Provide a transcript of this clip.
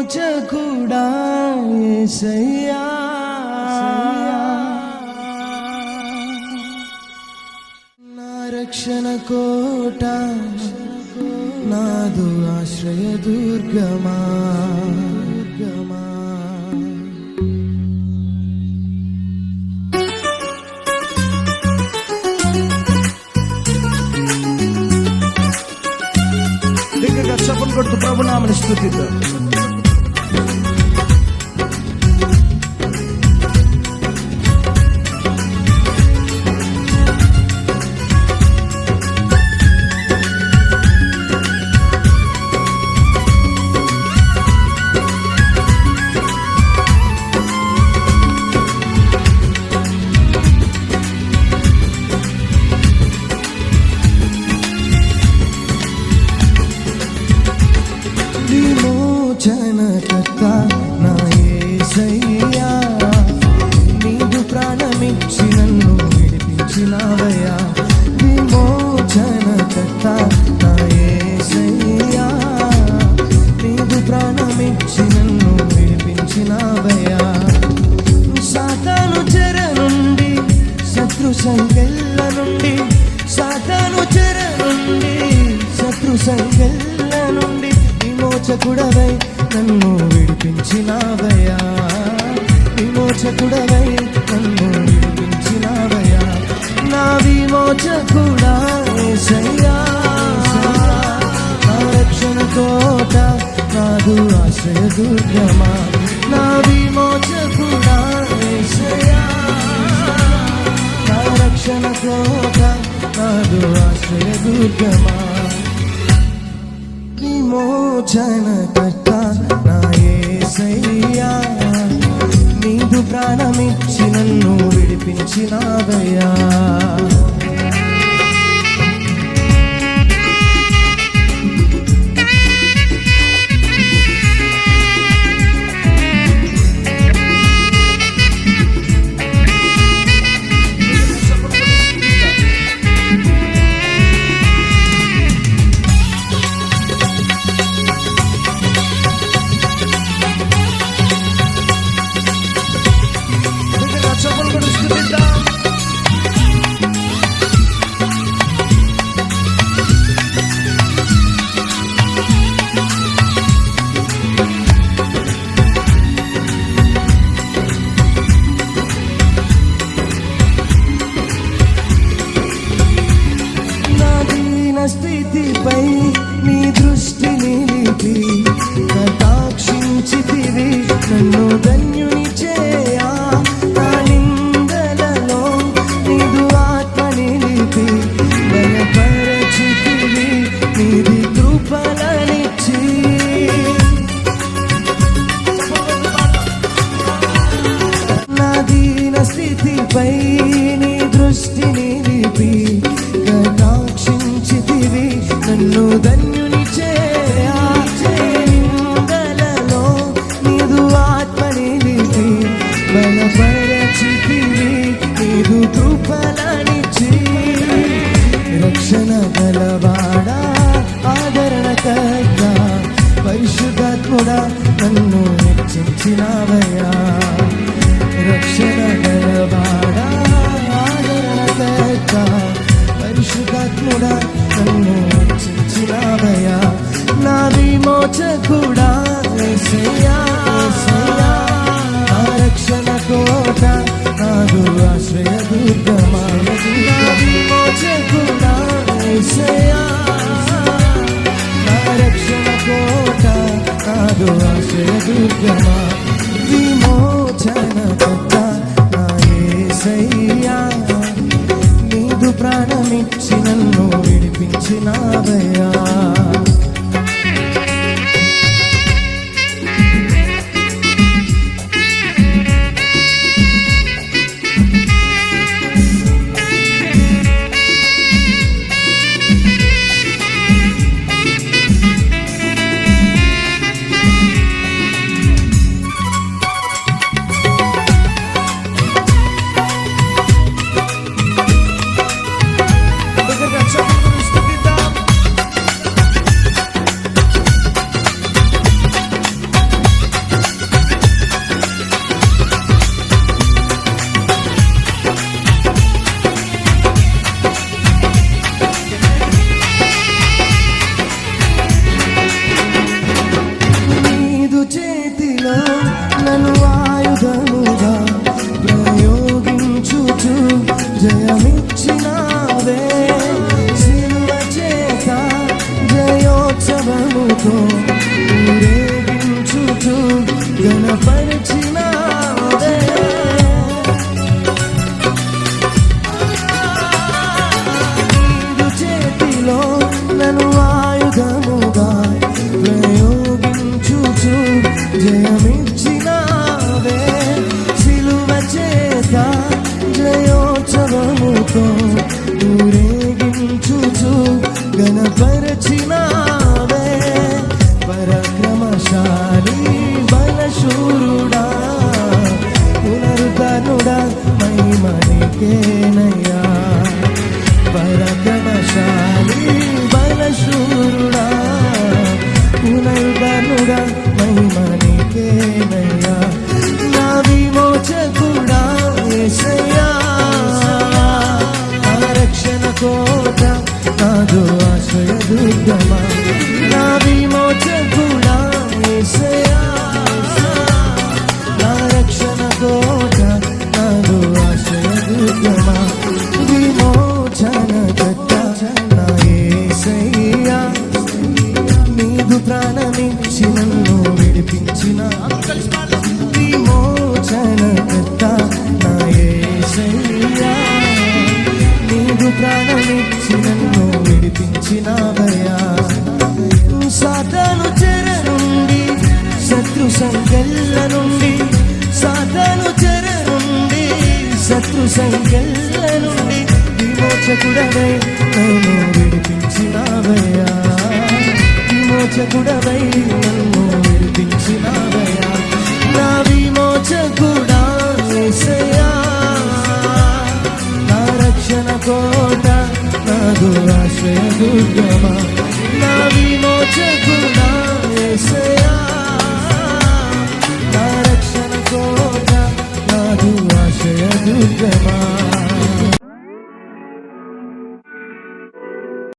విమోచకుడా యేసయ్యా నా రక్షణ కోట నాదు ఆశ్రయ దుర్గమా దుర్గమా. విమోచకుడవై నన్ను విడిపించినావయ్యా. విమోచకుడవై నన్ను విడిపించినావయ్యా. నా విమోచకుడా యేసయ్యా నా రక్షణ కోట నాదు ఆశయ దుర్గమా. నా విమోచకుడా యేసయ్యా నా రక్షణ కోట నాదు ఆశయ దుర్గమా. విమోచన కట్ట నా యేసయ్యా నీదు ప్రాణమిచ్చి నన్ను విడిపించినావయ్యా. కటాక్షించితివి నన్ను ధన్యుని చే కూడా నన్ను రక్షించినావయ్యా. రక్షణ గలవాడా ఆదరణ దయక పరిశుధాత్ముడా నన్ను రక్షించినావయ్యా. నా విమోచ కూడా రక్షణ కోట నాకు ఆశ్రయ దుర్గమా విమోచ కూడా দোয়া সে দুর্গা মা స్థుతులతో ఊరేగించుతూ గణపరిచిన చేతిలో నన్ను ఆయుధముగా ప్రయోగించుతూ జయమిచ్చినవే సిలువ చేత జయోత్సవముతో ఊరేగించుతూ గణపరచి విమోచకుడా యేసయ్యా నా రక్షణ కోట నాదు ఆశ్రయ దుర్గమా విమోచన కట్ట నా యేసయ్యా నీదు ప్రాణమిచ్చి నన్ను విడిపించిన. విమోచన కర్త నా యేసయ్యా నీదు ప్రాణమిచ్చి నన్ను విడిపించినవయ్యా శత్రు నుండి సాధను చెర నుండి శత్రు సంకెళ్ళ నుండి విమోచకుడవై నన్ను విడిపించినావయ్యా. విమోచకుడవై నన్ను విడిపించినావయ్యా. నా విమోచకుడా యేసయ్యా నా రక్షణ కోట నాదు ఆశ్రయ దుర్గమా. నా విమోచకుడా యేసయ్యా ರಕ್ಷಣ ಸೋಜ ನಾದು ಆಶಯ ದುರ್ಗಮಾ